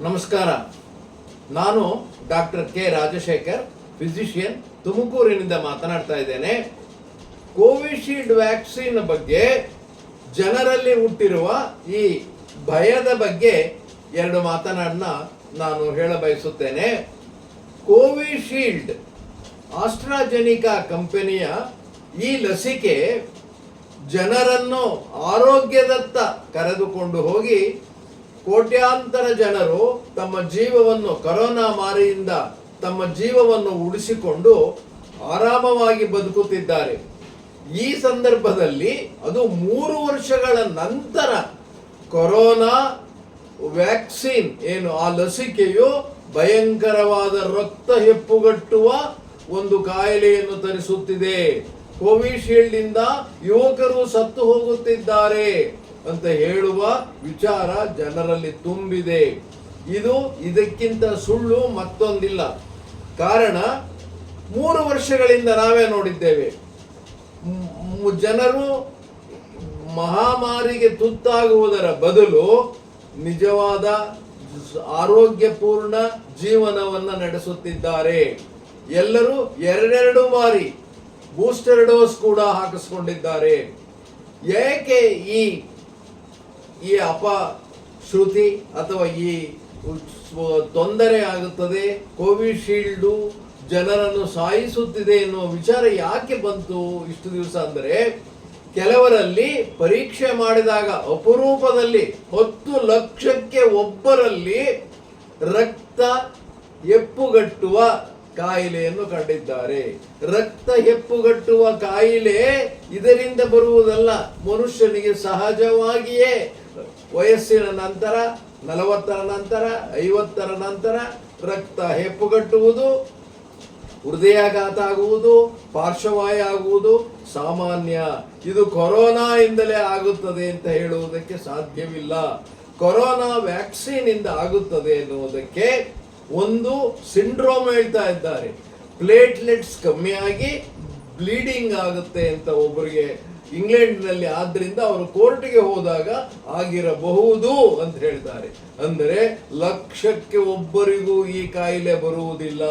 ನಮಸ್ಕಾರ. ನಾನು doctor K Rajashekar physician ತುಮಕೂರಿನಿಂದ ಮಾತನಾಡ್ತಾ ಇದ್ದೇನೆ. ಕೋವಿಶೀಲ್ಡ್ ವ್ಯಾಕ್ಸಿನ್ ಬಗ್ಗೆ ಜನರಲ್ಲಿ ಹುಟ್ಟಿರುವ ಈ ಭಯದ ಬಗ್ಗೆ ಎರಡು ಮಾತನಾಡನ್ನ ನಾನು ಹೇಳ ಬಯಸುತ್ತೇನೆ. ಕೋವಿಶೀಲ್ಡ್ ಆಸ್ಟ್ರಾಜೆನಿಕಾ ಕಂಪನಿಯ ಈ ಲಸಿಕೆ ಜನರನ್ನು ಆರೋಗ್ಯದತ್ತ ಕರೆದುಕೊಂಡು ಹೋಗಿ ಕೋಟ್ಯಾಂತರ ಜನರು ತಮ್ಮ ಜೀವವನ್ನು ಕರೋನಾ ಮಾರಿಯಿಂದ ತಮ್ಮ ಜೀವವನ್ನು ಉಳಿಸಿಕೊಂಡು ಆರಾಮವಾಗಿ ಬದುಕುತ್ತಿದ್ದಾರೆ. ಈ ಸಂದರ್ಭದಲ್ಲಿ ಅದು ಮೂರು ವರ್ಷಗಳ ನಂತರ ಕೊರೋನಾ ವ್ಯಾಕ್ಸಿನ್ ಏನು ಆ ಲಸಿಕೆಯು ಭಯಂಕರವಾದ ರಕ್ತ ಹೆಪ್ಪುಗಟ್ಟುವ ಒಂದು ಕಾಯಿಲೆಯನ್ನು ತರಿಸುತ್ತಿದೆ. ಕೋವಿಶೀಲ್ಡ್ ಇಂದ ಯುವಕರು ಸತ್ತು ಹೋಗುತ್ತಿದ್ದಾರೆ. ಅಂತ ಹೇಳುವ ವಿಚಾರ ಜನರಲ್ಲಿ ತುಂಬಿದೆ. ಇದು ಇದಕ್ಕಿಂತ ಸುಳ್ಳು ಮತ್ತೊಂದಿಲ್ಲ. ಕಾರಣ, ಮೂರು ವರ್ಷಗಳಿಂದ ನಾವೇ ನೋಡಿದ್ದೇವೆ. ಜನರು ಮಹಾಮಾರಿಗೆ ತುತ್ತಾಗುವುದರ ಬದಲು ನಿಜವಾದ ಆರೋಗ್ಯಪೂರ್ಣ ಜೀವನವನ್ನ ನಡೆಸುತ್ತಿದ್ದಾರೆ. ಎಲ್ಲರೂ ಎರಡೆರಡು ಬಾರಿ ಬೂಸ್ಟರ್ ಡೋಸ್ ಕೂಡ ಹಾಕಿಸ್ಕೊಂಡಿದ್ದಾರೆ. ಏಕೆ ಈ ಈ ಅಪಶ್ರುತಿ ಅಥವಾ ಈ ತೊಂದರೆ ಆಗುತ್ತದೆ, ಕೋವಿಶೀಲ್ಡು ಜನರನ್ನು ಸಾಯಿಸುತ್ತಿದೆ ಎನ್ನುವ ವಿಚಾರ ಯಾಕೆ ಬಂತು ಇಷ್ಟು ದಿವಸ ಅಂದರೆ, ಕೆಲವರಲ್ಲಿ ಪರೀಕ್ಷೆ ಮಾಡಿದಾಗ ಅಪರೂಪದಲ್ಲಿ ಹತ್ತು ಲಕ್ಷಕ್ಕೆ ಒಬ್ಬರಲ್ಲಿ ರಕ್ತ ಎಪ್ಪುಗಟ್ಟುವ ಕಾಯಿಲೆಯನ್ನು ಕಂಡಿದ್ದಾರೆ. ರಕ್ತ ಹೆಪ್ಪುಗಟ್ಟುವ ಕಾಯಿಲೆ ಇದರಿಂದ ಬರುವುದಲ್ಲ, ಮನುಷ್ಯನಿಗೆ ಸಹಜವಾಗಿಯೇ. ವಯಸ್ಸಿನ ನಂತರ, ನಲವತ್ತರ ನಂತರ, ಐವತ್ತರ ನಂತರ ರಕ್ತ ಹೆಪ್ಪುಗಟ್ಟುವುದು, ಹೃದಯಾಘಾತ ಆಗುವುದು, ಪಾರ್ಶ್ವವಾಯ ಆಗುವುದು ಸಾಮಾನ್ಯ. ಇದು ಕೊರೋನಾ ಇಂದಲೇ ಆಗುತ್ತದೆ ಅಂತ ಹೇಳುವುದಕ್ಕೆ ಸಾಧ್ಯವಿಲ್ಲ. ಕೊರೋನಾ ವ್ಯಾಕ್ಸಿನ್ ಇಂದ ಆಗುತ್ತದೆ ಎನ್ನುವುದಕ್ಕೆ ಒಂದು ಸಿಂಡ್ರೋಮ್ ಹೇಳ್ತಾ ಇದ್ದಾರೆ. ಪ್ಲೇಟ್ಲೆಟ್ಸ್ ಕಮ್ಮಿಯಾಗಿ ಬ್ಲೀಡಿಂಗ್ ಆಗುತ್ತೆ ಅಂತ ಒಬ್ಬರಿಗೆ ಇಂಗ್ಲೆಂಡ್ನಲ್ಲಿ. ಆದ್ರಿಂದ ಅವರು ಕೋರ್ಟ್ಗೆ ಹೋದಾಗ ಆಗಿರಬಹುದು ಅಂತ ಹೇಳ್ತಾರೆ. ಅಂದರೆ ಲಕ್ಷಕ್ಕೆ ಒಬ್ಬರಿಗೂ ಈ ಕಾಯಿಲೆ ಬರುವುದಿಲ್ಲ.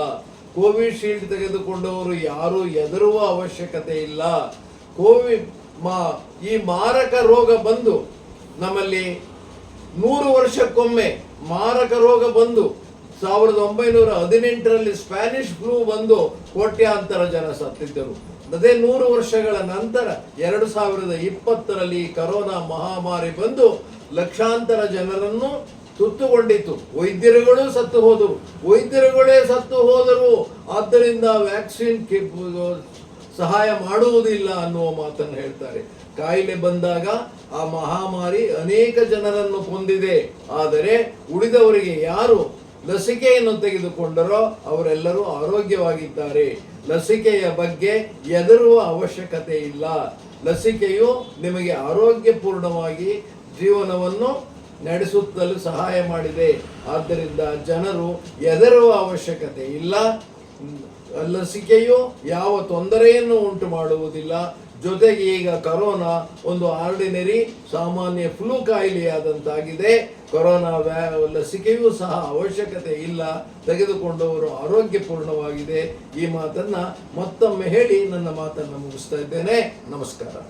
ಕೋವಿಶೀಲ್ಡ್ ತೆಗೆದುಕೊಂಡವರು ಯಾರು ಎದುರುವ ಅವಶ್ಯಕತೆ ಇಲ್ಲ. ಕೋವಿಡ್ ಮಾ, ಈ ಮಾರಕ ರೋಗ ಬಂದು ನಮ್ಮಲ್ಲಿ ನೂರು ವರ್ಷಕ್ಕೊಮ್ಮೆ ಮಾರಕ ರೋಗ ಬಂದು ಸಾವಿರದ ಒಂಬೈನೂರ ಹದಿನೆಂಟರಲ್ಲಿ ಸ್ಪ್ಯಾನಿಷ್ ಫ್ಲೂ ಬಂದು ಕೋಟ್ಯಾಂತರ ಜನ ಸತ್ತಿದ್ದರು. ಅದೇ ನೂರು ವರ್ಷಗಳ ನಂತರ ಎರಡು ಸಾವಿರದ ಇಪ್ಪತ್ತರಲ್ಲಿ ಕರೋನಾ ಮಹಾಮಾರಿ ಬಂದು ಲಕ್ಷಾಂತರ ಜನರನ್ನು ತುತ್ತುಕೊಂಡಿತು ವೈದ್ಯರುಗಳು ಸತ್ತು ಹೋದರು. ವೈದ್ಯರುಗಳೇ ಸತ್ತು ಹೋದರು. ಆದ್ದರಿಂದ ವ್ಯಾಕ್ಸಿನ್ ಸಹಾಯ ಮಾಡುವುದಿಲ್ಲ ಅನ್ನುವ ಮಾತನ್ನು ಹೇಳ್ತಾರೆ. ಕಾಯಿಲೆ ಬಂದಾಗ ಆ ಮಹಾಮಾರಿ ಅನೇಕ ಜನರನ್ನು ಕೊಂದಿದೆ. ಆದರೆ ಉಳಿದವರಿಗೆ ಯಾರು ಲಸಿಕೆಯನ್ನು ತೆಗೆದುಕೊಂಡರೋ ಅವರೆಲ್ಲರೂ ಆರೋಗ್ಯವಾಗಿದ್ದಾರೆ. ಲಸಿಕೆಯ ಬಗ್ಗೆ ಎದುರುವ ಅವಶ್ಯಕತೆ ಇಲ್ಲ. ಲಸಿಕೆಯು ನಿಮಗೆ ಆರೋಗ್ಯಪೂರ್ಣವಾಗಿ ಜೀವನವನ್ನು ನಡೆಸುತ್ತಲು ಸಹಾಯ ಮಾಡಿದೆ. ಆದ್ದರಿಂದ ಜನರು ಎದುರುವ ಅವಶ್ಯಕತೆ ಇಲ್ಲ. ಲಸಿಕೆಯು ಯಾವ ತೊಂದರೆಯನ್ನು ಉಂಟು ಮಾಡುವುದಿಲ್ಲ ಜೊತೆಗೆ ಈಗ ಕರೋನಾ ಒಂದು ಆರ್ಡಿನರಿ ಸಾಮಾನ್ಯ ಫ್ಲೂ ಕಾಯಿಲೆಯಾದಂತಾಗಿದೆ. ಕೊರೋನಾ ವ್ಯಾ ಲಸಿಕೆಯೂ ಸಹ ಅವಶ್ಯಕತೆ ಇಲ್ಲ. ತೆಗೆದುಕೊಂಡವರು ಆರೋಗ್ಯಪೂರ್ಣವಾಗಿದೆ. ಈ ಮಾತನ್ನ ಮತ್ತೊಮ್ಮೆ ಹೇಳಿ ನನ್ನ ಮಾತನ್ನು ಮುಗಿಸ್ತಾ ಇದ್ದೇನೆ. ನಮಸ್ಕಾರ.